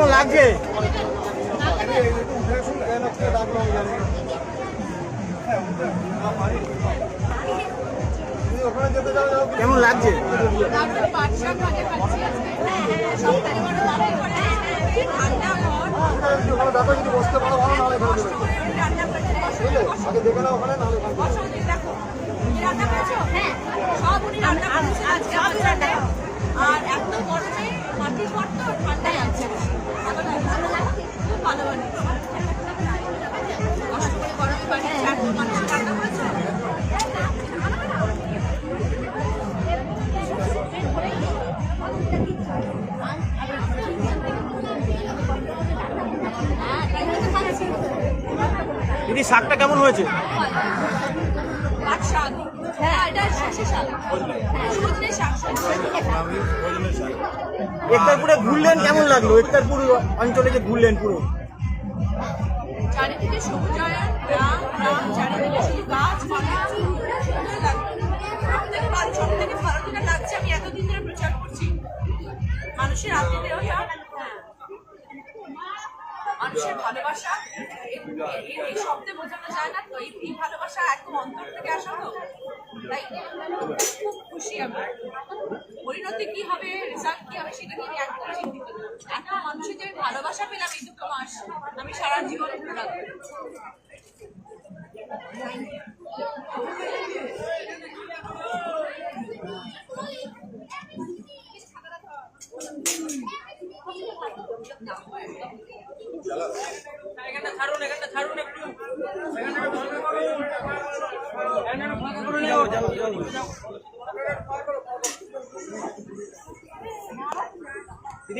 কেমন লাগছে? কেমন লাগছে? ভাজা খাচ্ছি আজকে সপ্তাহে বড় বাড়ি করে ঠান্ডা ঘর রান্না দেখো করেছ হ্যাঁ সব উনি রান্না করেছে। আজকে রান্না আর এত গরমে মাটির ঘর তো ঠান্ডায় আছে এখন ভালো লাগছে খুব ভালো বানিয়েছে কষ্ট করে গরমে বানিয়েছে এত মানুষ রান্না করেছ। তাই জন্য তো খাচ্ছি দিদি শাকটা কেমন হয়েছে? শাক। হ্যাঁ শাক একতারপুরে ঘুরলেন কেমন লাগল? একতারপুর অঞ্চলে যে ঘুরলেন পুরো। চারিদিকে সবুজায়ন গ্রাম চারিদিকে শুধু থেকে ভালো লাগছে আমি এতদিন ধরে প্রচার করছি। মানুষের আত্মীয়তা মানুষের ভালোবাসা এই- শব্দে বোঝানো যায় না, তো এই ভালোবাসা একদম অন্তর থেকে আসা তো। তাই খুব খুশি আমার। পরিণতি কি হবে রেজাল্ট কি হবে সেটা নিয়ে একদম চিন্তিত এখন মানুষের যে ভালোবাসা পেলাম এই দুটো মাস, আমি সারা জীবন রাখব এখানটা ছাড়ুন এখানটা ছাড়ুন একটু দিদি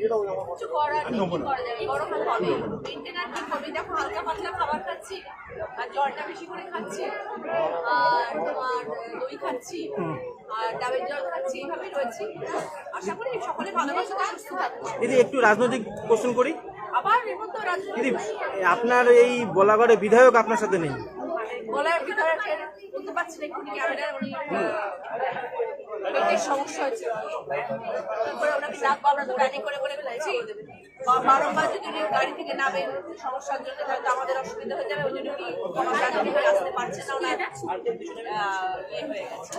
কিছু করার নেই কি করা যাবে গরম হবে মেনটেনার কি করবে দেখো হালকা পাতলা খাবার খাচ্ছি আর জলটা বেশি করে খাচ্ছি আর তোমার দই খাচ্ছি আর ডাবের জল খাচ্ছি এইভাবে রয়েছি। আশা করি সকলে ভালোবাসা সুস্থ থাকবে দিদি একটু রাজনৈতিক কোশ্চেন করি। আবার এর মধ্যে দিদি আপনার এই বলাগড়ে বিধায়ক আপনার সাথে নেই। গলার ভিতরে বলতে পারছি না একটু ক্যামেরা উনি পেটের সমস্যা হয়েছে। তারপরে আমরা তো করে করে ফেলেছি। যদি গাড়ি থেকে নামেন, সমস্যার জন্য আমাদের অসুবিধা হয়ে যাবে, ওই জন্য আসতে পারছে না ইয়ে হয়ে গেছে।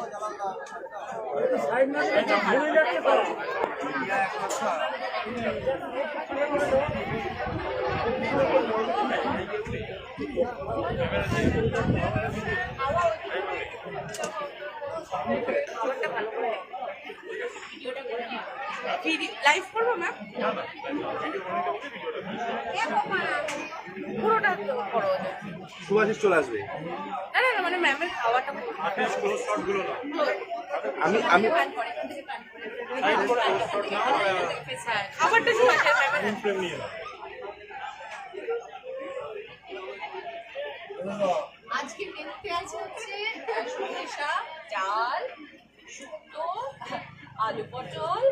লাইভ করব ম্যাম পুরোটা করো সুভাষিস চলে আসবে না না না মানে ম্যামের খাওয়াটা আমি আমি হ্যাঁ, খাবারটা শুরু ম্যামের আজকে মেনুতে আছে হচ্ছে সর্ষে ডাল, শুক্তো, আলু পটল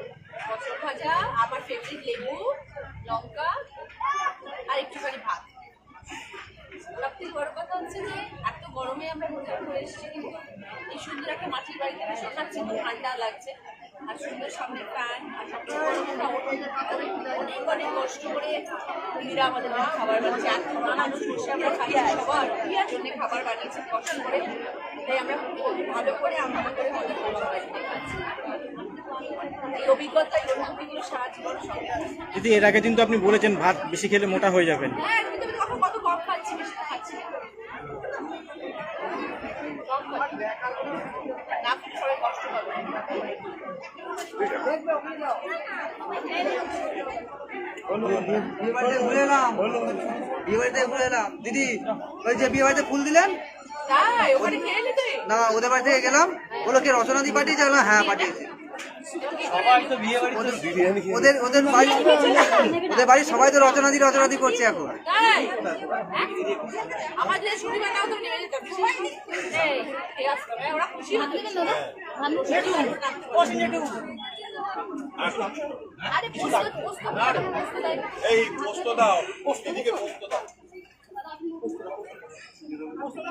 পটল ভাজা, আমার ফেভারিট লেবু, লঙ্কা, আর একটুখানি ভাত। সবথেকে বড় কথা হচ্ছে যে, এত গরমে আমরা হোটেল করে এসেছি কিন্তু এই সুন্দর একটা মাটির বাড়িতে বসে খাচ্ছি ঠান্ডা লাগছে। আর সুন্দর সামনে ফ্যান আর সবচেয়ে অনেক অনেক কষ্ট করে দিদিরা আমাদের জন্য খাবার বানিয়েছে। এত আমরা খাই সবার জন্য খাবার বানিয়েছে কষ্ট করে। তাই আমরা খুব ভালো করে সবাই এই অভিজ্ঞতা এই অনুভূতিগুলো সারা জীবন দিদি এর আগে কিন্তু আপনি বলেছেন ভাত বেশি খেলে মোটা হয়ে যাবেন। হ্যাঁ কিন্তু কত কম খাচ্ছি বেশি তো খাচ্ছি না কম খাচ্ছি। না খেলে সবাই কষ্ট পাবে বিয়ে বাড়িতে ঘুরে এলাম বিয়ে বাড়িতে ঘুরে দিদি ওই যে বিয়ে বাড়িতে ফুল দিলেন? না ওদের বাড়ি থেকে গেলাম বলো কি রচনাদি পাঠিয়েছে। না হ্যাঁ পাঠিয়েছে। ওদের ওদের বাড়ি ওদের বাড়ি সবাই তো রচনাদি রচনাদি করছে এখন। এই ওরা খুশি হতো আরে পোস্ত পোস্ত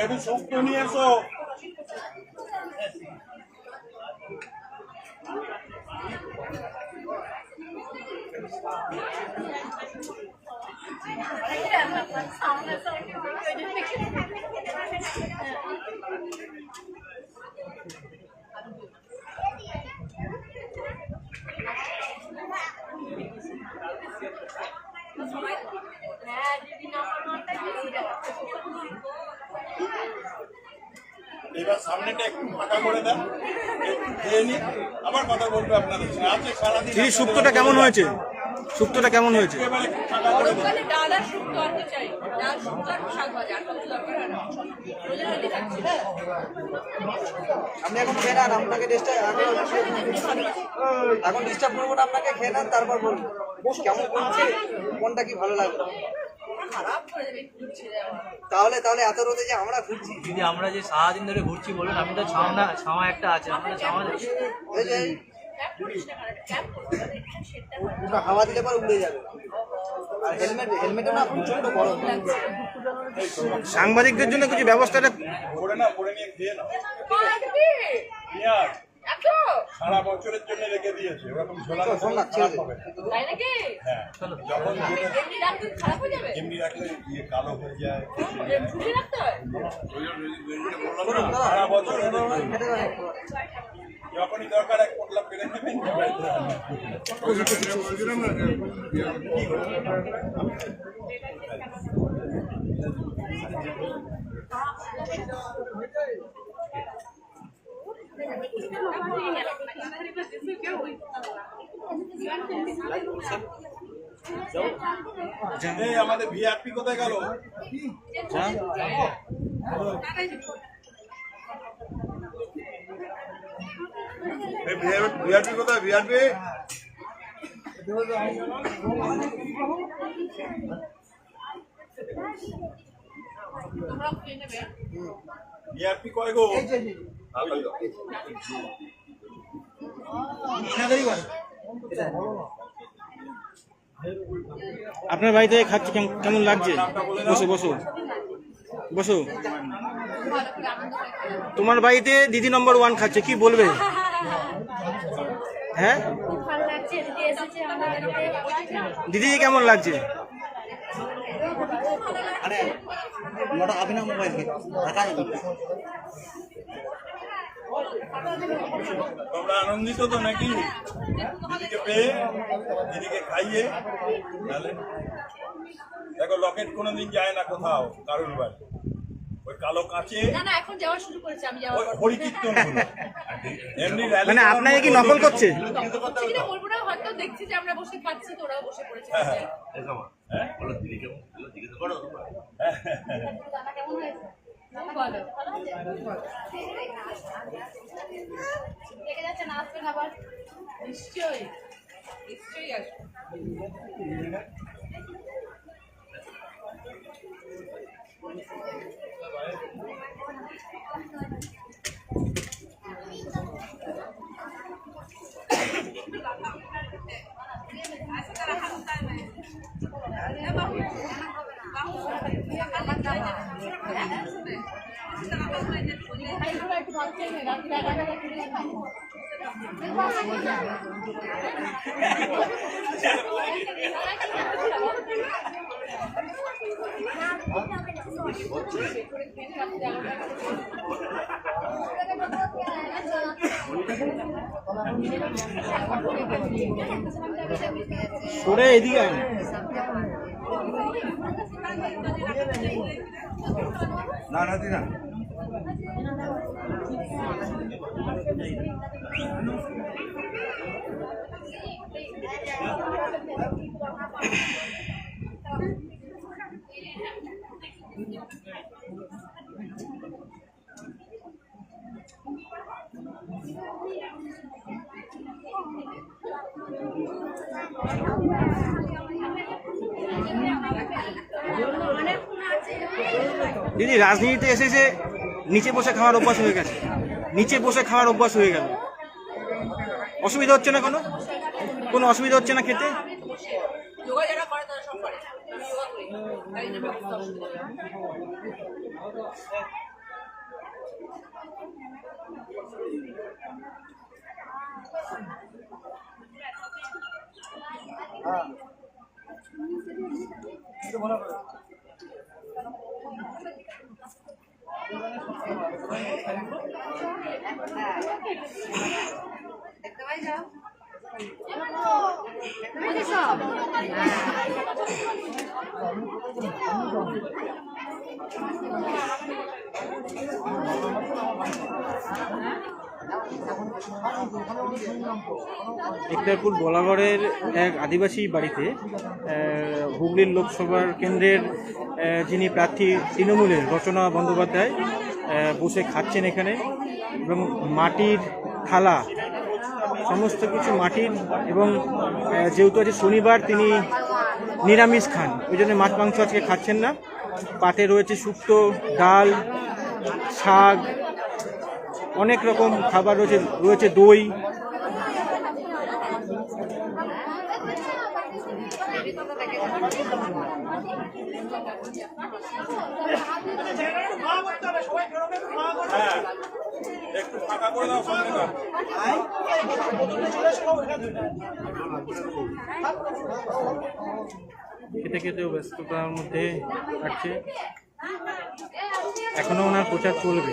একটু শুক্তো নিয়ে এসো হ্যাঁ দিদি নাম্বার ওয়ানটা দিয়েছি এবার সামনেটা একটু ফাঁকা করে দেন। খেয়ে নিন। আবার কথা বলবে আপনাদের সঙ্গে। আছে সারাদিন দিদি শুক্তোটা কেমন হয়েছে? শুক্তোটা কেমন হয়েছে? এবার একটু ফাঁকা করে দেন। ডাল আর শুক্তো আর কি চাই। ডাল শুক্তো আর শাক ভাজা আর কিছু দরকার হয় না? রোজে রোজে খাচ্ছি। আপনি এখন খেয়ে নেন আপনাকে ডিস্টার্ব এখন ডিস্টার্ব করব। না আপনাকে খেয়ে নেন তারপর বলব। কেমন করছে কোনটা কি ভালো লাগবে তাহলে তাহলে এত রোদে যে আমরা ঘুরছি। দিদি আমরা যে সারাদিন ধরে ঘুরছি বলুন আমি তো ছাওয়া ছাওয়া একটা আছে আমরা ছাওয়া হয় ওটা হাওয়া দিলে পরে উড়ে যাবে। আর হেলমেট হেলমেটও না গরম। সাংবাদিকদের জন্য কিছু ব্যবস্থাটা করে না করে নিয়ে খেয়ে নাও। মারবি? পেঁয়াজ। এত সারা বছরের জন্য রেখে দিয়েছে ওরকম ঝোলানো। খারাপ হবে হ্যাঁ যখন এমনি রাখলে ইয়ে কালো হয়ে যায় হয় সারা যখনই দরকার এক পোটলা পেরে নেবেন এই আমাদের ভিআরপি কোথায় গেল? ভিআরপি কোথায়? ভিআরপি ভিআরপি কয় গো? আপনার বাড়িতে খাচ্ছে কেমন- লাগছে? বসো বসো। বসো। তোমার বাড়িতে দিদি নম্বর ওয়ান খাচ্ছে, কি বলবে? হ্যাঁ? দিদি কেমন লাগছে? আরে মোবাইল তোমরা আনন্দিত তো নাকি? দিদিকে পেয়ে দিদিকে খাইয়ে তাহলে? দেখো লকেট কোনোদিন যায় না কোথাও কারোর বাড়ি। ওই কালো কাঁচে না না এখন যাওয়া শুরু করেছে আমি যাওয়ার হরিকীর্তন এমনি মানে আপনাকে কি নকল করছে? তখন করছে বলব না হয়তো দেখছি যে আমরা বসে খাচ্ছি তো ওরাও বসে পড়েছে। হ্যাঁ, ভালো। রেখে যাচ্ছেন আসবেন আবার নিশ্চয়ই নিশ্চয়ই আসব। একটু ভাত খেয়ে নিন, রাত্রি এগারোটা ফিরে খাই সরে এদিকে আয় না। না না দিদি রাজনীতিতে এসেছে নিচে বসে খাওয়ার অভ্যাস হয়ে গেছে। নিচে বসে খাওয়ার অভ্যাস হয়ে গেল। অসুবিধা হচ্ছে না কোনো? কোনো অসুবিধা হচ্ছে না খেতে? যোগা যারা করে তারা সব করে আমি যোগা করি তাই জন্য বুঝতে অসুবিধা হয়। ইকতারপুর বলাগড়ের এক আদিবাসী বাড়িতে হুগলির লোকসভার কেন্দ্রের যিনি প্রার্থী তৃণমূলের রচনা বন্দ্যোপাধ্যায় বসে খাচ্ছেন এখানে এবং মাটির থালা, সমস্ত কিছু মাটির এবং যেহেতু আজকে শনিবার তিনি নিরামিষ খান, ওই জন্য মাছ মাংস আজকে খাচ্ছেন না। পাতে রয়েছে শুক্তো, ডাল, শাক অনেক রকম খাবার রয়েছে রয়েছে দই। খেতে খেতেও ব্যস্ততার মধ্যে কাটছে এখনও ওনার প্রচার চলবে।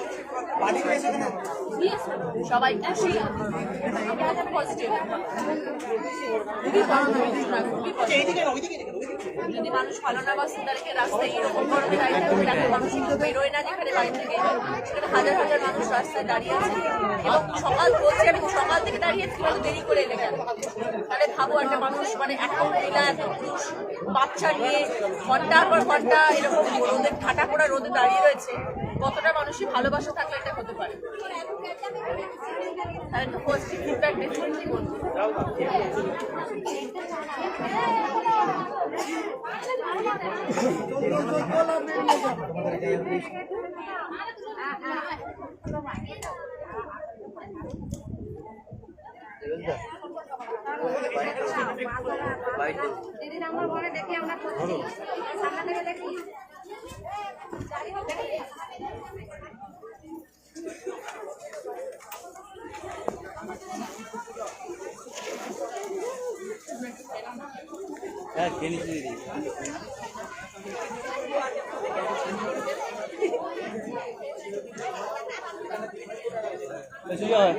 সবাই খুশি? পজিটিভ যদি মানুষ ভালো না বাসে তাদেরকে রাস্তায় এরকম গরমে দাঁড়িয়ে থাকবে? দেখো মানুষ কিন্তু বেরোয় না যেখানে বাড়ি থেকে। সেখানে হাজার হাজার মানুষ রাস্তায় দাঁড়িয়ে আছে। এবং সকাল বলছি আমি সকাল থেকে দাঁড়িয়ে দেরি করে এলে কেন? তাহলে ভাবো একটা মানুষ মানে এত মহিলা এত পুরুষ বাচ্চা নিয়ে ঘণ্টার পর ঘণ্টা এরকম রোদের ঠাটা করা রোদে দাঁড়িয়ে রয়েছে। কতটা মানুষের ভালোবাসা থাকলে এটা হতে পারে? ঘরে দেখি আমরা সামনে থেকে দেখি হ্যাঁ খেয়ে নিচ্ছি দিদি সুজয়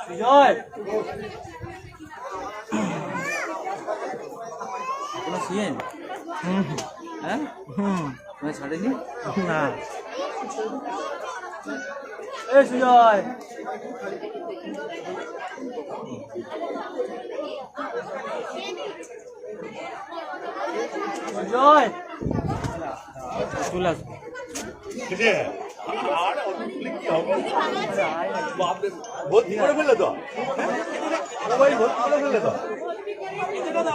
সুজয় সিএন হ্যাঁ ছাড়েনি? না। এই সুজয়। সুজয়। চলে আসব ভর্তি করে ফেললে তো মোবাইল ভর্তি করে ফেললে তো দাদা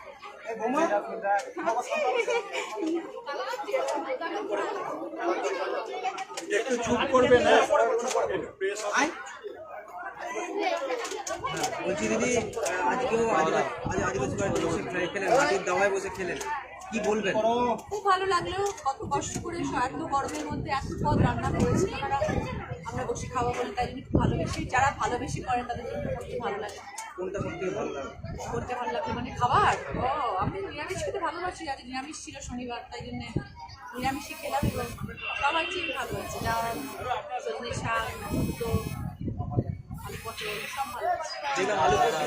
একটু চুপ করবে না? একটু প্রেস হবে বলছি দিদি আজকেও আদিবাসী খেলে- খেলেন মাটির দাওয়ায় বসে খেলেন। কি বলবেন? খুব ভালো লাগল কত কষ্ট করে এত গরমের মধ্যে এত পদ রান্না করেছে বসে খাওয়া বলে তাই জন্য ভালোবেসে যারা ভালোবেসে করেন তাদের জন্য করতে ভালো লাগে। কোনটা সত্যি ভালো লাগে? করতে ভালো লাগল মানে খাবার? ও আমি নিরামিষ খেতে ভালোবাসি আজ নিরামিষ ছিল শনিবার তাই জন্য নিরামিষই খেলাম। এবং সবার চেয়ে ভালো হয়েছে ডাল সজনে শাক তো আলু পটল সব ভালো আছে।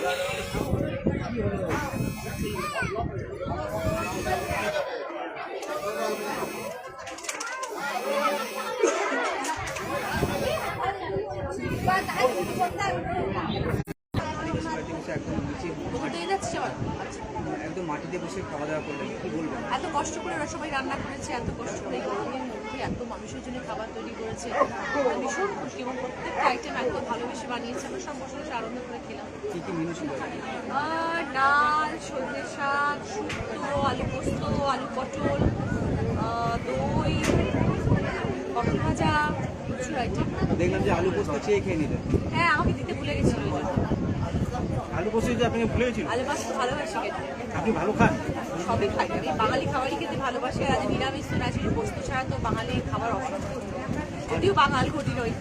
একদম মাটিতে বসে খাওয়া দাওয়া করলেন কি বলবেন? এত কষ্ট করে ওরা সবাই রান্না করেছে এত কষ্ট করে গরমের মধ্যে এত মানুষের জন্য খাবার তৈরি করেছে। আমরা ভীষণ খুশি এবং প্রত্যেকটা আইটেম এত ভালোবেসে বানিয়েছে। আমরা সব বসে বসে আনন্দ করে খেলাম। কি কি মেনু ছিল? ডাল সজনে শাক শুক্তো আলু পোস্ত আলু পটল দই পটল ভাজা। দেখলাম যে আলু পোস্ত চেয়ে খেয়ে নিলেন হ্যাঁ আমাকে দিতে ভুলে গেছিল আলু পোস্ত যদি আপনাকে ভুলে গেছিল? আলু ভালোবাসি খেতে। আপনি ভালো খান? সবই খাই। আমি বাঙালি খাবারই খেতে ভালোবাসি আজ নিরামিষ তো পোস্ত ছাড়া তো বাঙালি খাবার অসম্ভব। যদিও বাঙাল ঘটি নই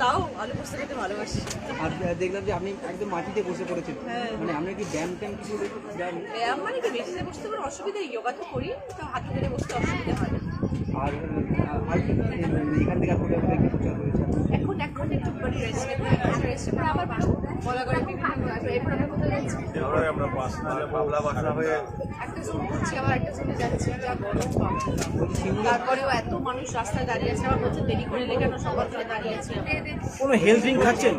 তাও আলু পোস্ত খেতে ভালোবাসি। আর দেখলাম যে আপনি একদম মাটিতে বসে পড়েছেন। হ্যাঁ। মানে আমরা কি ব্যায়াম ট্যাম কিছু ব্যায়াম? মানে কি বেশিতে বসতে কোনো অসুবিধা যোগা তো করি তো হাতে ধরে বসতে অসুবিধা হয় আর আর এখান থেকে আর কোথায় কি প্রচার হয়েছে এখন এখন একটু বডি রেস্ট নেব একটু আবার বলা করে বিভিন্ন এরপর আমরা কোথায় যাচ্ছি? এরপরে আমরা পাস বাবলা বাসা হয়ে একটা জোন করছি আবার একটা জোনে যাচ্ছি। যা গরম। তারপরেও এত মানুষ রাস্তায় দাঁড়িয়ে আছে। আবার বলছে দেরি করে কেন থেকে দাঁড়িয়ে আছি কোনো হেলথ ড্রিঙ্ক খাচ্ছেন?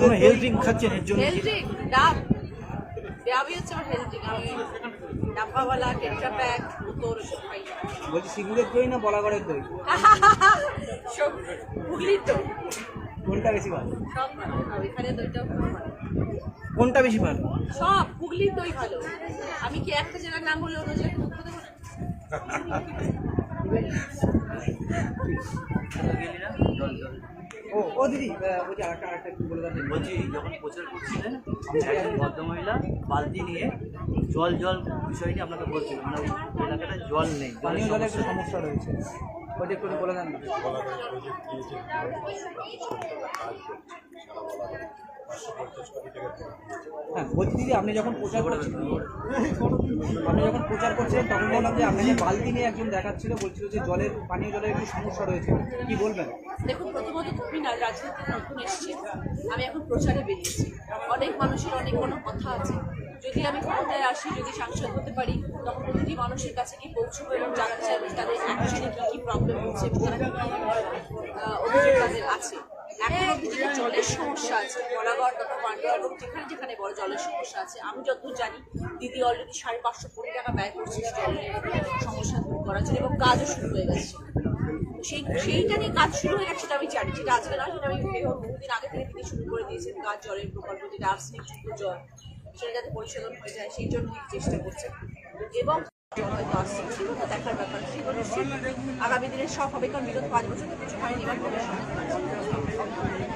কোনো হেলথ ড্রিঙ্ক খাচ্ছেন এর জন্য? হেলথ ড্রিঙ্ক ডাব ডাবই হচ্ছে আমার health drink dabbawala tetra pack. বলছি সিঙ্গুরের দই না বলাগড়ের দই হুগলির তো কোনটা বেশি ভালো? সব ভালো এখানে দইটাও খুব কোনটা বেশি ভালো? সব হুগলির দই ভালো আমি কি একটা জেলার নাম বললে অন্য জেলার মুখ দেবো না জল জল। ও ও দিদি বলছি আরেকটা আরেকটা একটু বলে দেন বলছি যখন প্রচার করছিলেন একজন ভদ্রমহিলা বালতি নিয়ে জল জল বিষয় নিয়ে আপনাকে বলছিলেন মানে এলাকাটা জল নেই পানীয় জলের জলের একটু সমস্যা রয়েছে ওইটা একটু বলে দেন হ্যাঁ বলছি দিদি আপনি যখন প্রচার করছিলেন আপনি যখন প্রচার করছিলেন তখন বললাম যে আপনাকে বালতি নিয়ে একজন দেখাচ্ছিল, বলছিল যে জলের, পানীয় জলের একটু সমস্যা রয়েছে। কি বলবেন? দেখুন, প্রথমত তুমি না রাজনীতিতে নতুন এসছি। আমি এখন প্রচারে বেরিয়েছি। অনেক মানুষের অনেক কোনো কথা আছে। যদি আমি ক্ষমতায় আসি, যদি সাংসদ হতে পারি, তখন প্রতিটি মানুষের কাছে কি পৌঁছবো এবং জানাতে চাইব তাদের অ্যাকচুয়ালি কী কী প্রবলেম হচ্ছে এবং অভিযোগ তাদের আছে। অব্দি যেটা জলের সমস্যা আছে বলাগড় তথা পান্ডুয়া এবং যেখানে যেখানে বড় জলের সমস্যা আছে। আমি যতদূর জানি, দিদি অলরেডি সাড়ে পাঁচশো কোটি টাকা ব্যয় করছে সমস্যা দূর করার জন্য এবং কাজও শুরু হয়ে গেছে। সেই, সেইটা নিয়ে কাজ শুরু হয়ে গেছে আমি জানি, সেটা আজকে না সেটা আমি বহুদিন আগে থেকে তিনি শুরু করে দিয়েছেন কাজ জলের প্রকল্প, যেটা আর্সেনিক যুক্ত জল সেটা যাতে পরিশোধন হয়ে যায়, সেই জন্য তিনি চেষ্টা করছেন এবং দেখার ব্যাপার সেগুলো আগামী দিনে সব হবে কারণ বিগত পাঁচ বছর কিছু হয়নি ভবিষ্যতে